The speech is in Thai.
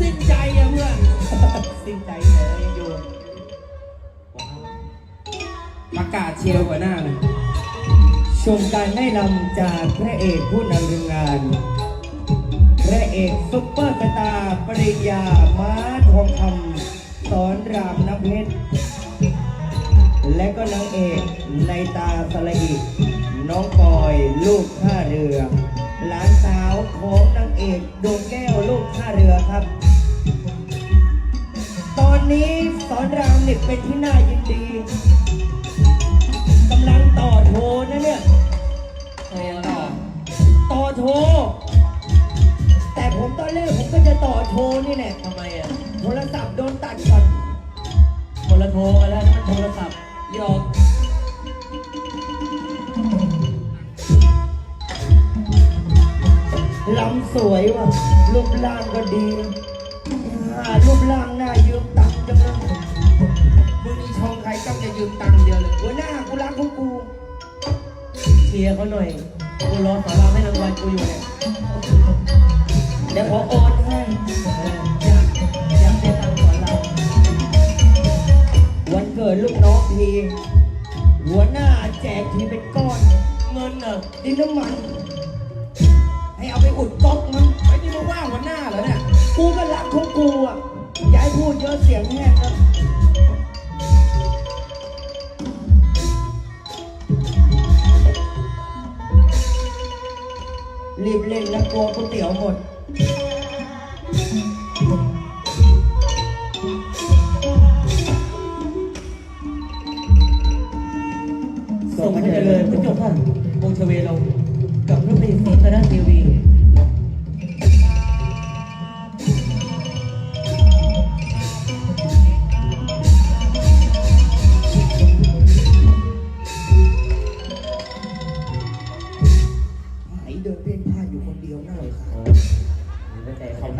สิ้นใจเลยยังอยู่ประกาศเชียร์หัวหน้าเลยชมการได้นำจากพระเอกผู้นำเรื่องงาน พระเอกซุปเปอร์สตาร์ปริญญาม้าทองคำสอนรามน้ำเพชร และก็นางเอกในตาสละอิน้องปอยลูกท่าเรือ หลานสาวของนางเอกดวงแก้ว ลูกท่าเรือครับ ตอนนี้สอนรามเนี่ยเป็นที่น่ายินดีกำลังต่อโทนะเนี่ยใครยังต่อต่อโทรแต่ผมตอนแรกผมก็จะต่อโทรนี่แหละทำไมอะโทรศัพท์โดนตัดก่อนคนละโทรกันแล้วนั่นมันโทรศัพท์หยอก ลำสวยว่ะรูปร่างก็ดีอ่ารูปร่างหน่ายืมตังค์จังเลยมึงมีชงใครต้องจะยืมตังค์เดียวเลยหัวหน้ากูรักของกูเชียร์เขาหน่อย กูรอสอนราให้รางวัลกูอยู่เนี่ยเดี๋ยวขอโอนให้เอยากอยากเสียตังค์สอนรามวันเกิดลูกน้องที หัวหน้าแจกทีเป็นก้อน เงินเน่ะดินน้ำมัน กูอะย่าให้พูดเยอะเสียงแห้งนะรีบเล่นแล้วกลัวก๋วยเตี๋ยวหมด ส่งให้เจริญพระเจ้าค่ะวงศ์ชเวลงกับลูกดีสีคณะทีวี เดินเพ่นพ่านอยู่คนเดียวน่าเลยค่ะ